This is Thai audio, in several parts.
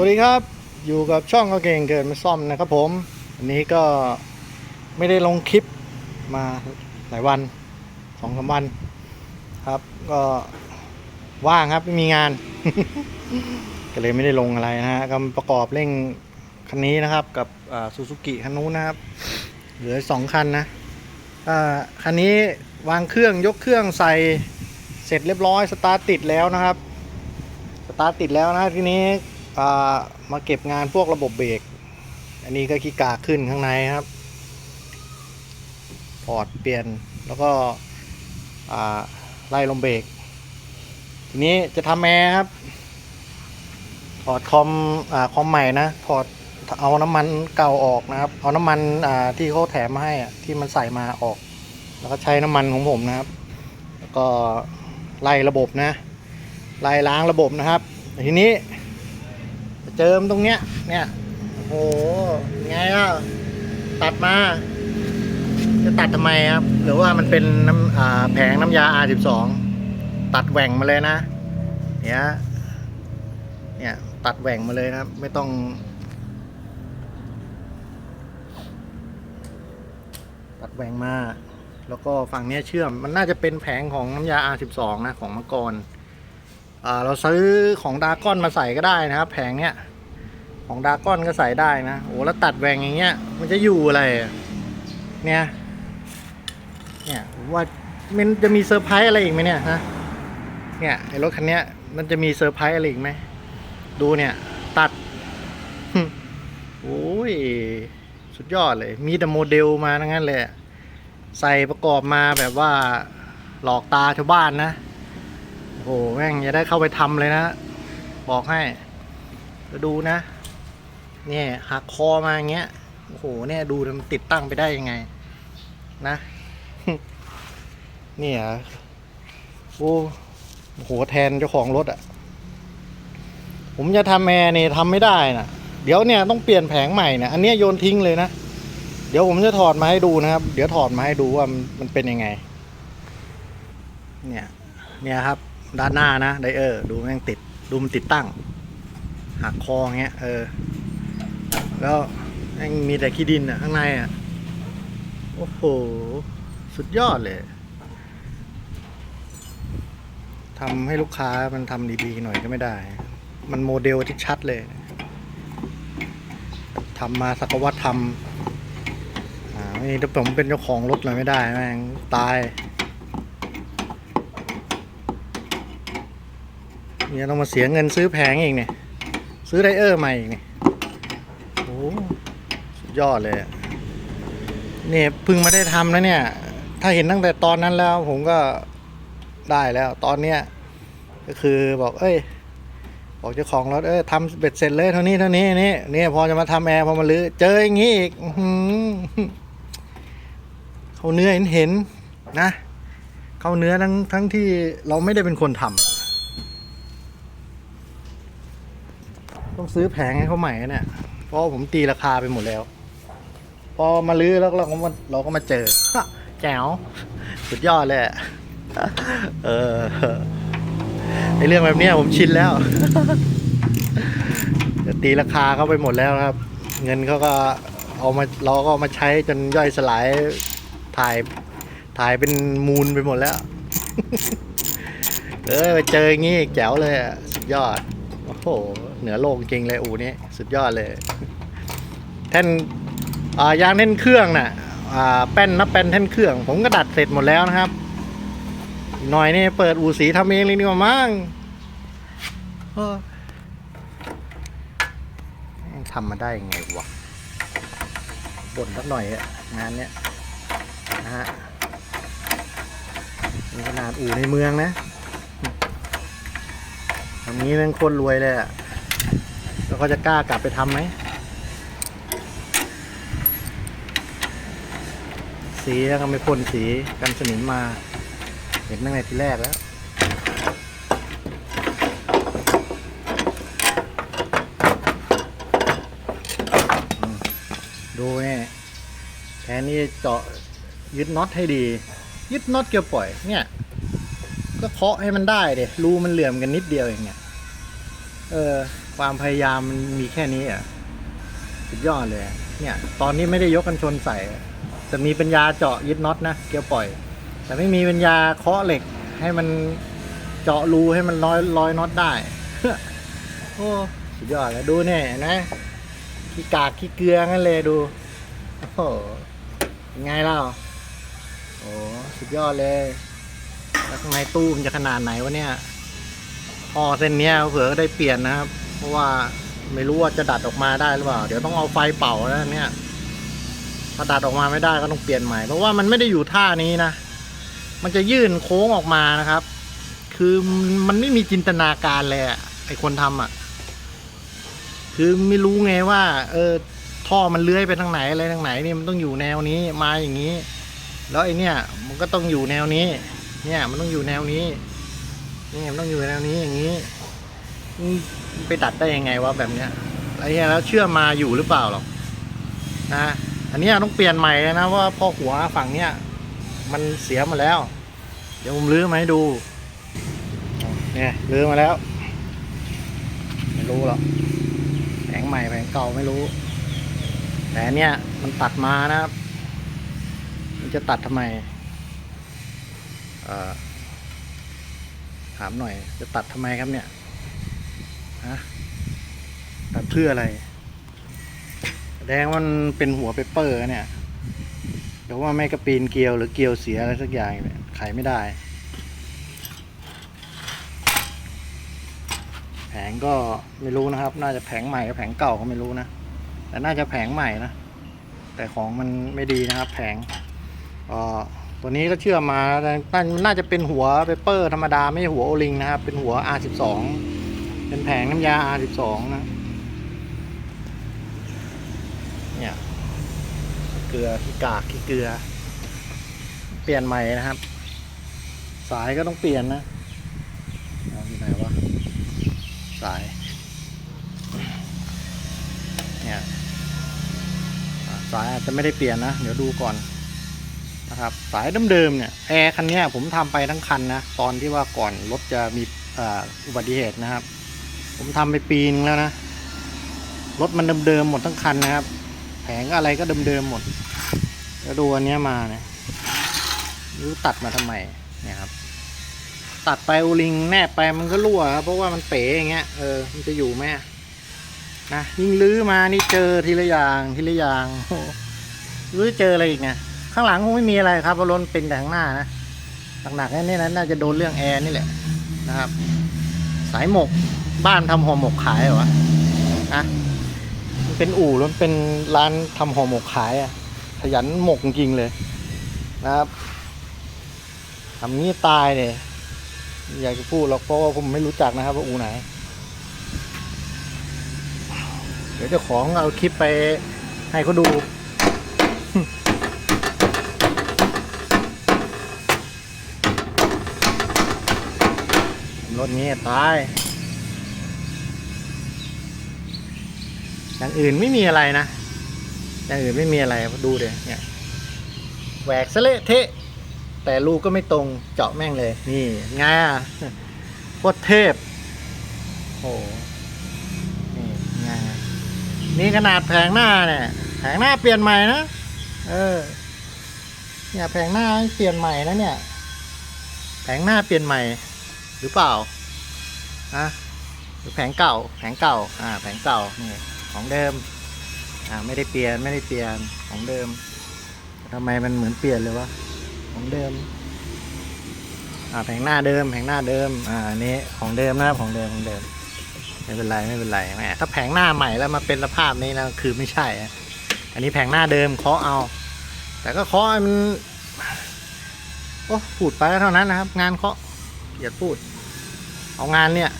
วัสดีครับ อยู่กับช่องก็เก่งเกิดมาซ่อมนะครับผมวันนี้ก็ไม่ได้ลงคลิปมาหลายวันสองสามวันครับ ก็ว่างครับไม่มีงาน ก็เลยไม่ได้ลงอะไรนะฮะก็ประกอบเร่งคันนี้นะครับ กับซูซูกิคันนู้นนะครับ เหลือสองคันนะคันนี้วางเครื่องยกเครื่องใส่เสร็จเรียบร้อยสตาร์ทติดแล้วนะครับ สตาร์ทติดแล้วนะทีนี้ มาเก็บงานพวกระบบเบรก อันนี้ก็ขี้กากขึ้นข้างในครับ พอร์ตเปลี่ยนแล้วก็ไล่ลมเบรก ทีนี้จะทำแอร์ครับถอดคอมอ่าคอมใหม่นะถอดเอาน้ำมันเก่าออกนะครับ เอาน้ำมันอ่าที่เขาแถมมาให้อะที่มันใส่มาออก แล้วก็ใช้น้ำมันของผมนะครับ แล้วก็ไล่ระบบนะ ไล่ล้างระบบนะครับทีนี้ เจิมตรงเนี้ย เนี่ยโอ้โหไงอะตัดมา จะตัดทำไมครับ หรือว่ามันเป็นน้ำแผงน้ำยา R12 ตัดแหว่งมาเลยนะ เนี่ยเนี่ยตัดแหว่งมาเลยนะครับ ไม่ต้องตัดแหว่งมา แล้วก็ฝั่งนี้เชื่อม มันน่าจะเป็นแผงของน้ำยา R12 นะ ของมังกรอ่า เราซื้อของดาก้อนมาใส่ก็ได้นะครับ แผงเนี้ยของดาก้อนก็ใส่ได้นะโอ้แล้วตัดแหวงอย่างเงี้ย มันจะอยู่อะไร เนี่ย เนี่ยว่ามันจะมีเซอร์ไพรส์อะไรอีกไหมเนี่ยฮะเนี่ยไอ้รถคันเนี้ย มันจะมีเซอร์ไพรส์อะไรอีกไหมดูเนี่ย ตัดโอ้ยสุดยอดเลย มีแต่โมเดลมาทั้งนั้นเลย ใส่ประกอบมาแบบว่าหลอกตาชาวบ้านนะ โอ้โหแม่งจะได้เข้าไปทำเลยนะ บอกให้ดูนะ เนี่ยหักคอมาอย่างเงี้ยโอ้โหเนี่ยดูมันติดตั้งไปได้ยังไง นะ เนี่ยโอ้โอ้โหแทนเจ้าของรถอะ่ะ ผมจะทำแอร์เนี่ยทำไม่ได้นะเดี๋ยวเนี่ยต้องเปลี่ยนแผงใหม่นี่ยอันเนี้ยโยนทิ้งเลยนะเดี๋ยวผมจะถอดมาให้ดูนะครับ เดี๋ยวถอดมาให้ดูว่ามันเป็นยังไง เนี่ย เนี่ยครับ ด้านหน้านะไดเออร์ดูแม่งติดดูมันติดตั้ง หักคอเงี้ยเออ แล้วแม่งมีแต่ขี้ดินอะข้างในอะ โอ้โห สุดยอดเลยทำให้ลูกค้ามันทำดีๆหน่อยก็ไม่ได้ มันโมเดลที่ชัดเลยทำมาสักวัตทำอ่าไม่ถ้าผมเป็นเจ้าของรถเลยไม่ได้แม่งตาย เนี่ยต้องมาเสียเงินซื้อแพงอีกเนี่ย ซื้อไดเออร์ใหม่อีกเนี่ยโอ้สุดยอดเลยเนี่ยเพิ่งมาได้ทำนะเนี่ย ถ้าเห็นตั้งแต่ตอนนั้นแล้วผมก็ได้แล้วตอนเนี้ยก็คือบอกเอ้ยบอกเจ้าของรถเอ้ยทำเบ็ดเสร็จเลยเท่านี้เท่านี้นี่นี่พอจะมาทำแอร์พอมาลื้อเจออย่างงี้อีกเขาเนื้อเห็นเห็นนะเขาเนื้อทั้งทั้งที่เราไม่ได้เป็นคนทำ ต้องซื้อแผงให้เขาใหม่เนี่ยเพราะผมตีราคาไปหมดแล้ว พอมาลื้อแล้วเราก็มาเราก็มาเจอแจ๋วสุดยอดเลยเออไอเรื่องแบบนี้ผมชินแล้วตีราคาเขาไปหมดแล้วครับ เงินเขาก็เอามาเราก็เอามาใช้จนย่อยสลายถ่ายถ่ายเป็นมูลไปหมดแล้ว เออเจออย่างงี้แจ๋วเลยสุดยอด โอ้โห เหนือโลกจริงเลยอูนี้สุดยอดเลย แท่นอ่ายางแท่นเครื่องน่ะอ่าแป้นนับแป้นแท่นเครื่อง ผมก็ดัดเสร็จหมดแล้วนะครับ หน่อยนี่เปิดอูสีทำเองเลยดีกว่ามั้งเออแม่งทำมาได้ยังไงวะบ่นสักหน่อยอะงานเนี้ยนะฮะขนาดอู่ในเมืองนะทำนี้แม่งโคตรรวยเลยอะ แล้วก็จะกล้ากลับไปทำไหม สีแล้วก็ไม่พ่นสีกันสนิมมาเห็นตั้งแต่ทีแรกแล้วดูเนี่แทนนี่เจาะยึดน็อตให้ดี ยึดน็อตเกี่ยวปล่อยเนี่ย ก็เคาะให้มันได้เดยรูมันเหลื่อมกันนิดเดียวเองเนี่ยเออ ความพยายามมันมีแค่นี้อะสุดยอดเลย เนี่ย ตอนนี้ไม่ได้ยกกันชนใส่อะแต่มีปัญญาเจาะยึดน็อตนะเกียวปล่อย แต่ไม่มีปัญญาเคาะเหล็ก ให้มันเจาะรูให้มันร้อยร้อยน็อตได้โอ้สุดยอดแล้วดูเนี่ยนะขี้กากขี้เกลืองั้นเลยดูโอ้โหเป็นไงเล่าโอ้สุดยอดเลยแล้วข้างในตู้มันจะขนาดไหนวะเนี่ยท่อเส้นเนี้ยเผื่อก็ได้เปลี่ยนนะครับ เพราะว่าไม่รู้ว่าจะดัดออกมาได้หรือเปล่า เดี๋ยวต้องเอาไฟเป่าแล้วเนี่ยถ้าดัดออกมาไม่ได้ก็ต้องเปลี่ยนใหม่ เพราะว่ามันไม่ได้อยู่ท่านี้นะ มันจะยื่นโค้งออกมานะครับ คือมันไม่มีจินตนาการเลยไอคนทำอะ คือไม่รู้ไงว่า เออ ท่อมันเลื้อยไปทางไหนอะไรทางไหนนี่มันต้องอยู่แนวนี้มาอย่างนี้ แล้วไอเนี่ย มันก็ต้องอยู่แนวนี้ เนี่ย มันต้องอยู่แนวนี้ นี่มันต้องอยู่แนวนี้อย่างนี้ ไปดัดได้ยังไงวะแบบเนี้ยไอ้เนี่ยแล้วเชื่อมาอยู่หรือเปล่าหรอกนะอันนี้ต้องเปลี่ยนใหม่เลยนะว่าพอหัวฝั่งเนี้ยมันเสียมาแล้ว เดี๋ยวผมลื้อมาให้ดูเนี่ยลื้อมาแล้ว ไม่รู้หรอกแผงใหม่แผงเก่าไม่รู้ แต่อันเนี้ยมันตัดมานะครับ มันจะตัดทำไมเอ่อถามหน่อย จะตัดทำไมครับเนี่ย ฮะตัดเพื่ออะไร แดงว่ามันเป็นหัวเปเปอร์เนี่ยเดี๋ยวว่าไม่กระปีนเกลียวหรือเกลียวเสียอะไรสักอย่างเนี่ยไขไม่ได้ แผงก็ไม่รู้นะครับ น่าจะแผงใหม่กับแผงเก่าก็ไม่รู้นะ แต่น่าจะแผงใหม่นะ แต่ของมันไม่ดีนะครับ แผงตัวนี้ก็เชื่อมาแต่น่าน่าจะเป็นหัวเปเปอร์ธรรมดาไม่หัวโอลิงนะครับ เป็นหัว R12 เป็นแผงน้ำยา R12 นะ เนี่ยเกลือขี้กากขี้เกลือ เปลี่ยนใหม่นะครับ สายก็ต้องเปลี่ยนนะเอาที่ไหนวะ สาย เนี่ยสายอาจจะไม่ได้เปลี่ยนนะ เดี๋ยวดูก่อนนะครับ สายเดิมๆเนี่ยแอร์คันเนี้ยผมทำไปทั้งคันนะ ตอนที่ว่าก่อนรถจะมีอุบัติเหตุนะครับ ผมทำไปปีนึงแล้วนะ รถมันเดิมๆหมดทั้งคันนะครับ แผงอะไรก็เดิมๆหมด แล้วดูอันนี้มาเนี่ยรู้ตัดมาทำไมเนี่ยครับ ตัดไปอูลิงแนบไปมันก็รั่วครับเพราะว่ามันเป๋อย่างเงี้ยเออมันจะอยู่ไหมนะยิ่งลื้อมานี่เจอทีละอย่างทีละอย่างโอ้โหลื้อเจออะไรอีกไงข้างหลังคงไม่มีอะไรครับเพราะรถเป็นแต่ข้างหน้านะหนักๆนี่นะน่าจะโดนเรื่องแอร์นี่แหละนะครับ สายหมก บ้านทำห่อหมกขายเหรอวะนะมันเป็นอู่แล้วเป็นร้านทำห่อหมกขายอะ ขยันหมกจริงเลยนะครับทำนี้ตายเลยอยากจะพูดหรอกเพราะว่าผมไม่รู้จักนะครับว่าอู่ไหน เดี๋ยวเจ้าของเอาคลิปไปให้เขาดูรถนี้ตาย อย่างอื่นไม่มีอะไรนะ อย่างอื่นไม่มีอะไรดูเดี๋ยเนี่ยแหวกซะเละเทะ แต่ลูกก็ไม่ตรงเจาะแม่งเลย นี่ไงอะโคตรเทพโอ้นี่ไงนี่ขนาดแผงหน้าเนี่ยแผงหน้าเปลี่ยนใหม่นะเออเนี่ยแผงหน้าเปลี่ยนใหม่นะเนี่ย แผงหน้าเปลี่ยนใหม่หรือเปล่าอะหรือแผงเก่า แผงเก่า อ่า แผงเก่านี่ ของเดิม อ่าไม่ได้เปลี่ยนไม่ได้เปลี่ยนของเดิมทำไมมันเหมือนเปลี่ยนเลยวะของเดิม อ่าแผงหน้าเดิมแผงหน้าเดิม อ่าอันนี้ของเดิมนะของเดิมของเดิม ไม่เป็นไรไม่เป็นไรแหมถ้าแผงหน้าใหม่แล้วมาเป็นสภาพนี้นะคือไม่ใช่อะอันนี้แผงหน้าเดิมเคาะเอา แต่ก็เคาะมันโอ้พูดไปก็เท่านั้นนะครับ งานเคาะอย่าพูด เอางานเนี่ย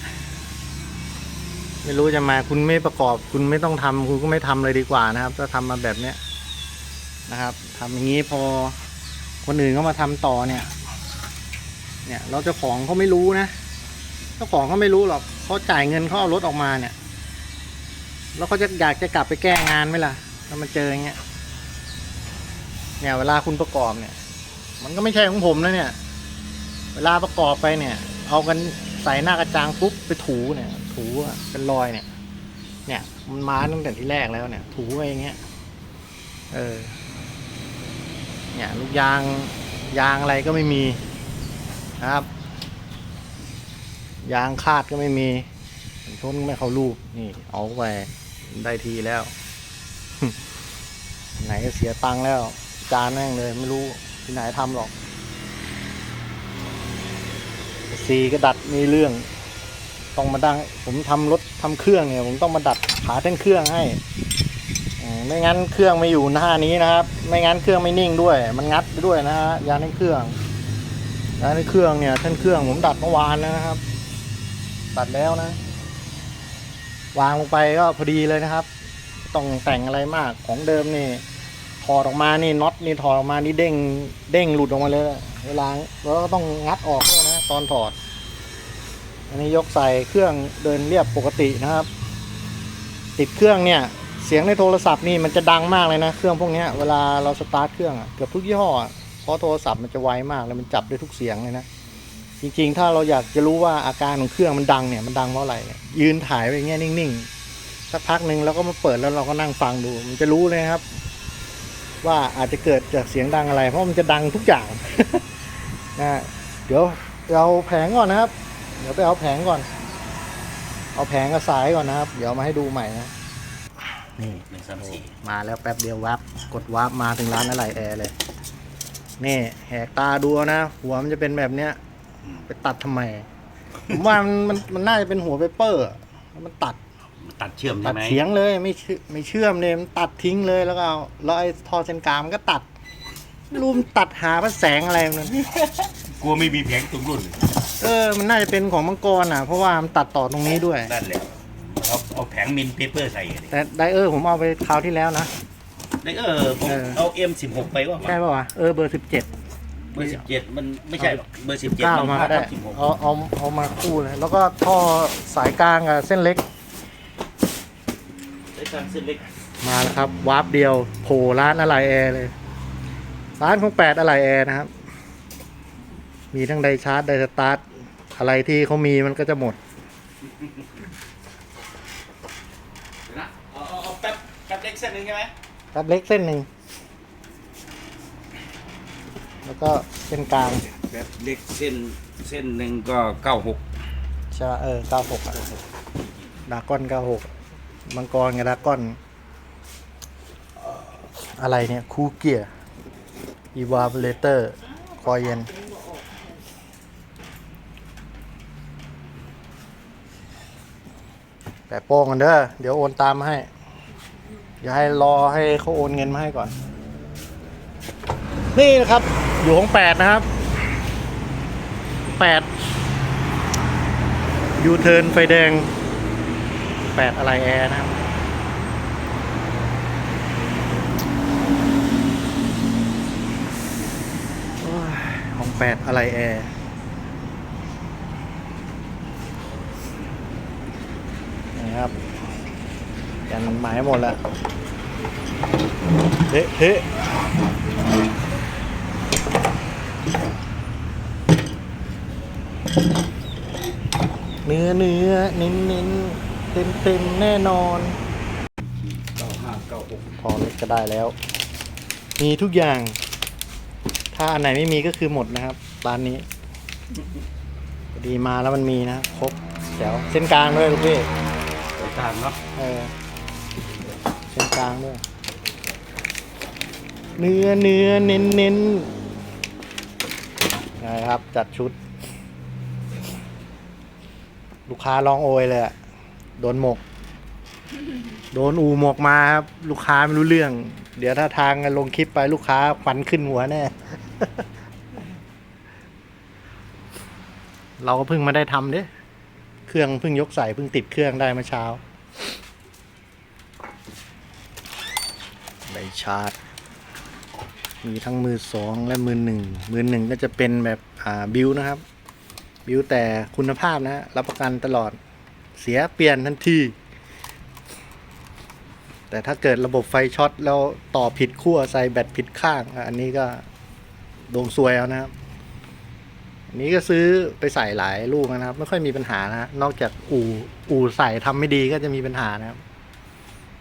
ไม่รู้จะมาคุณไม่ประกอบ คุณไม่ต้องทำคุณก็ไม่ทำเลยดีกว่านะครับ ถ้าทำมาแบบเนี้ยนะครับทำอย่างนี้พอคนอื่นเขามาทำต่อเนี่ย เนี่ยเราเจ้าของเขาไม่รู้นะเจ้าของเขาไม่รู้หรอกเขาจ่ายเงินเขาเอารถออกมาเนี่ย แล้วเขาจะอยากจะกลับไปแก้งานไหมล่ะถ้ามาเจออย่างเงี้ยเนี่ยเวลาคุณประกอบเนี่ย มันก็ไม่ใช่ของผมนะเนี่ย เวลาประกอบไปเนี่ย เอากันใส่หน้ากระจางปุ๊บไปถูเนี่ย ถูอะเป็นรอยเนี่ย เนี่ย มันมาตั้งแต่ที่แรกแล้วเนี่ย ถูไปอย่างเงี้ย เออ เนี่ยลูกยางยางอะไรก็ไม่มีนะครับ ยางคาดก็ไม่มีชนไม่เขาลูกนี่เอาไปได้ทีแล้ว ไหนก็เสียตังค์แล้ว จานแม่งเลย ไม่รู้ที่ไหนทำหรอกซีก็ดัดมีเรื่อง ต้องมาดังผมทำรถทำเครื่องเนี่ย ผมต้องมาดัดขาเส้นเครื่องให้ไม่งั้นเครื่องไม่อยู่หน้านี้นะครับ ไม่งั้นเครื่องไม่นิ่งด้วย มันงัดไปด้วยนะฮะยางในเครื่องยางในเครื่องเนี่ยเส้นเครื่องผมดัดเมื่อวานนะครับตัดแล้วนะ วางลงไปก็พอดีเลยนะครับ ต้องแต่งอะไรมากของเดิมนี่ถอดออกมานี่น็อตนี่ถอดออกมานี่เด้งเด้งหลุดออกมาเลยเวลาแล้วก็ต้องงัดออกด้วยนะตอนถอด อันนี้ยกใส่เครื่องเดินเรียบปกตินะครับ ติดเครื่องเนี่ยเสียงในโทรศัพท์นี่มันจะดังมากเลยนะเครื่องพวกนี้เวลาเราสตาร์ทเครื่องอะเกือบทุกยี่ห้อเพราะโทรศัพท์มันจะไวมากแล้วมันจับได้ทุกเสียงเลยนะจริงๆ ถ้าเราอยากจะรู้ว่าอาการของเครื่องมันดังเนี่ยมันดังเพราะอะไรยยืนถ่ายไปอย่างเงี้ยนิ่งๆสักพักหนึ่งแล้วก็มาเปิดแล้วเราก็นั่งฟังดู มันจะรู้เลยครับ ว่าอาจจะเกิดจากเสียงดังอะไร เพราะมันจะดังทุกอย่างนะเดี๋ยวเราแผงก่อนนะครับ เดี๋ยวไปเอาแผงก่อน เอาแผงกับสายก่อนนะครับ เดี๋ยวเอามาให้ดูใหม่นะนี่หนึ่งสามสี่มาแล้วแป๊บเดียววับกดวับมาถึงร้านอะไรแอร์เลย นี่แหกตาดูเอานะ หัวมันจะเป็นแบบเนี้ย ไปตัดทำไม ผมว่ามันมันมันน่าจะเป็นหัวเปเปอร์อะแล้วมันตัดตัดเชื่อมตัใช่ดไหมเสียงเลยไม่เชื่อไม่เชื่อมเลยมันตัดทิ้งเลยแล้วก็เอาแล้วไอ้ทอเซนกลางมันก็ตัดไม่ รู้มันตัดหาพระแสงอะไรมันกลัวไม่มีแผงตรงรุ่นเออมันน่าจะเป็นของมังกรอะ เพราะว่ามันตัดต่อตรงนี้ด้วย นั่นแหละเอาเอาแผงมินเปเปอร์ใส่ดิแต่ไดเออร์ผมเอาไปคราวที่แล้วนะ ได้เออผมเออ เอาเอ็มสิบหกไปว่าใช่ป่าวะเออเบอร์สิบเจ็ดเบอร์สิบเจ็ดมันไม่ใช่หรอกเบอร์สิบเจ็ดเก้ามันมาพลาก็ดได้สิบหกเอาเอาเอามาคู่เลย แล้วก็ท่อสายกลางกับเส้นเล็กได้การเส้นเล็กมาแล้วครับวาร์ปเดียวโผล่ร้านอะไรแอร์เลย ร้านของแปดอะไรแอร์นะครับ มีทั้งไดชาร์จไดสตาร์ทอะไรที่เขามีมันก็จะหมดเดี๋ยวนะเอาเอาเอาแป๊บแป๊บเล็กเส้นหนึ่งใช่ไหมตัดเล็กเส้นหนึ่งแล้วก็เส้นกลางแป๊บเล็กเส้นเส้นหนึ่งก็เก้าหกใช่ปะเออเก้าหกอะดากอนเก้าหกมังกรกับดากอน อะไรเนี่ย คูเกียอี วาเบเลเตอร์คอยเย็นแต่โป้งกันเด้อ เดี๋ยวโอนตามมาให้อย่าให้รอให้เขาโอนเงินมาให้ก่อน นี่นะครับ อยู่ของแปดนะครับ แปดยูเทิร์นไฟแดง แปดอะไรแอร์นะครับ 8 อะไรแอร์นะครับยันหมายหมดแล้วเฮ้เฮ้เนื้อเนื้อเน้นเน้นเต็มเต็มแน่นอนพอเล็กก็ได้แล้ว มีทุกอย่าง ถ้าอันไหนไม่มีก็คือหมดนะครับร้านนี้พอดีมาแล้วมันมีนะครบแถวเส้นกลางด้วยลูกพี่ตรงกลางเนาะเออเส้นกลางด้วยเนื้อเนื้อเน้นเน้นนะครับจัดชุด ลูกค้าร้องโอยเลยอะโดนหมก โดนอูหมกมาครับลูกค้าไม่รู้เรื่อง เดี๋ยวถ้าทางลงคลิปไปลูกค้าควันขึ้นหัวแน่ เราก็เพิ่งมาได้ทำเด้เครื่องเพิ่งยกใส่เพิ่งติดเครื่องได้เมื่อเช้าได้ชาร์จ มีทั้งมือสองและมือหนึ่งมือหนึ่งก็จะเป็นแบบอ่าบิวนะครับ บิวแต่คุณภาพนะรับประกันตลอดเสียเปลี่ยนทันที แต่ถ้าเกิดระบบไฟช็อตแล้วต่อผิดขั้วใส่แบตผิดข้าง อันนี้ก็ดวงซวยเอานะครับ อันนี้ก็ซื้อไปใส่หลายลูกนะครับ ไม่ค่อยมีปัญหานะนอกจากอู่อู่ใส่ทำไม่ดีก็จะมีปัญหานะครับ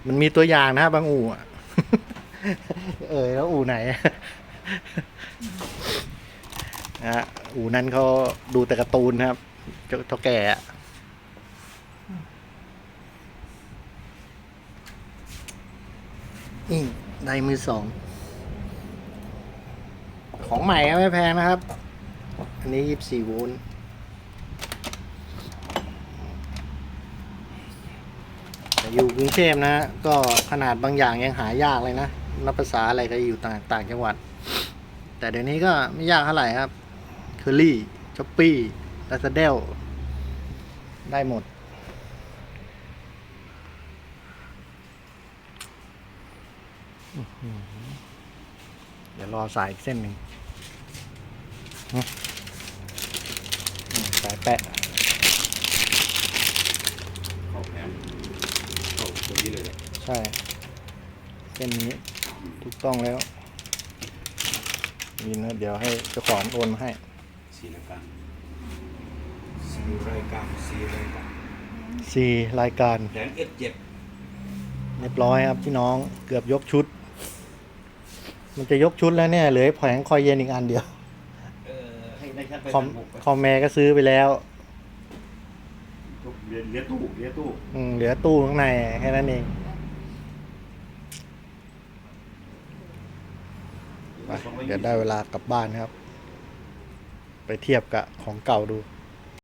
มันมีตัวอย่างนะครับบางอู่เออแล้วอู่ไหนนะฮะอู่นั้นเขาดูแต่การ์ตูนนะครับเจ้าเท่าแก่อะนี่ ไดมือสอง ของใหม่ก็ไม่แพงนะครับ อันนี้ยี่สิบสี่โวลต์แต่อยู่กรุงเทพนะ ก็ขนาดบางอย่างยังหายากเลยนะนับภาษาอะไรก็อยู่ต่างต่างจังหวัด แต่เดี๋ยวนี้ก็ไม่ยากเท่าไหร่ครับเคอรี่ช้อปปี้ลาซาเดลได้หมด อื้อหือ เดี๋ยวรอสายอีกเส้นหนึ่งอืมอืมสายแปะเข้าแผงเข้าตัวนี้เลยแหละใช่ เส้นนี้ถูกต้องแล้วนี่นะเดี๋ยวให้เจ้าของโอนมาให้สี่รายการสี่รายการสี่รายการสี่รายการแผงเอสเจ็ดเรียบร้อยครับพี่น้องเกือบยกชุด มันจะยกชุดแล้วเนี่ยเหลือแผงคอยเย็นอีกอันเดียวเออให้ได้ชั้นไปคอมพันหกไปคอมแมร์ก็ซื้อไปแล้วเรียนเรียนตู้เรียนตู้อืมเหลือตู้ข้างในแค่นั้นเอง ไปเดี๋ยวได้เวลากลับบ้านครับ ไปเทียบกับของเก่าดู